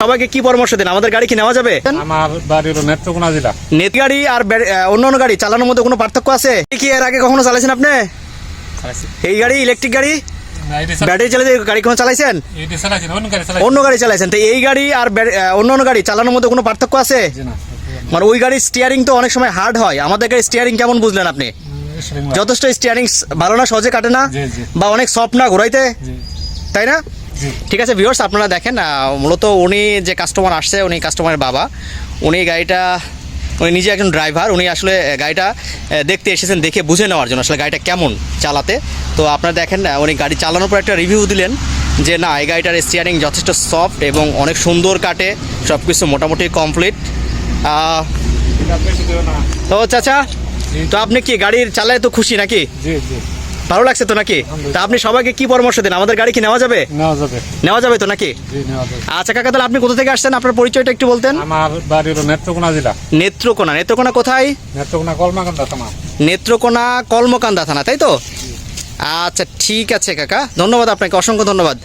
সবাইকে কি পরামর্শ দেন? আমাদের গাড়ি কি নেওয়া যাবে? আমার বাড়ি হলো নেত্রকোনা জেলা। নেট গাড়ি আর আহ, অন্যান্য গাড়ি চালানোর মধ্যে কোনো পার্থক্য আছে? কি এর আগে কখনো চালাইছেন আপনি? এই গাড়ি ইলেকট্রিক গাড়ি? ব্যাটারি চালিত গাড়ি কোনো চালাইছেন? অন্য গাড়ি চালাইছেন। তো এই গাড়ি আর আহ, অন্যান্য গাড়ি চালানোর মধ্যে কোনো পার্থক্য আছে? মানে ওই গাড়ির স্টিয়ারিং তো অনেক সময় হার্ড হয়। আমাদের গাড়ির স্টিয়ারিং কেমন বুঝলেন আপনি? যথেষ্ট স্টিয়ারিং ভালো না সহজে কাটে না। বা অনেক সফট না ঘোরাইতে? তাই না? ঠিক আছে ভিউয়ার্স আপনারা দেখেন মূলত উনি যে কাস্টমার আসছে উনি কাস্টমারের বাবা। উনি গাড়িটা উনি নিজে একজন ড্রাইভার উনি আসলে গাড়িটা দেখতে এসেছেন দেখে বুঝে নেওয়ার জন্য। আসলে গাড়িটা কেমন চালাতে? তো আপনারা দেখেন উনি গাড়ি চালানোর পর একটা রিভিউ দিলেন যে না এই গাড়িটার স্টিয়ারিং যথেষ্ট সফট এবং অনেক সুন্দর কাটে সব কিছু মোটামুটি কমপ্লিট তো চাচা তো আপনি কি গাড়ির চালায় তো খুশি নাকি? জি জি। ভালো লাগছে তো নাকি? তা আপনি সবাইকে কি পরামর্শ দেন? আমাদের গাড়ি কি নেওয়া যাবে? নেওয়া যাবে। নেওয়া যাবে তো নাকি? জি নেওয়া যাবে। আচ্ছা কাকা তাহলে আপনি কোথা থেকে আসছেন? আপনার পরিচয়টা একটু বলতেন। আমার বাড়ি হলো নেত্রকোনা জেলা। নেত্রকোনা। নেত্রকোনা কোথায়? নেত্রকোনা কলমাকান্দা থানা। নেত্রকোনা কলমকান্দা থানা তাই তো? আচ্ছা ঠিক আছে কাকা। ধন্যবাদ আপনাকে অসংখ্য ধন্যবাদ।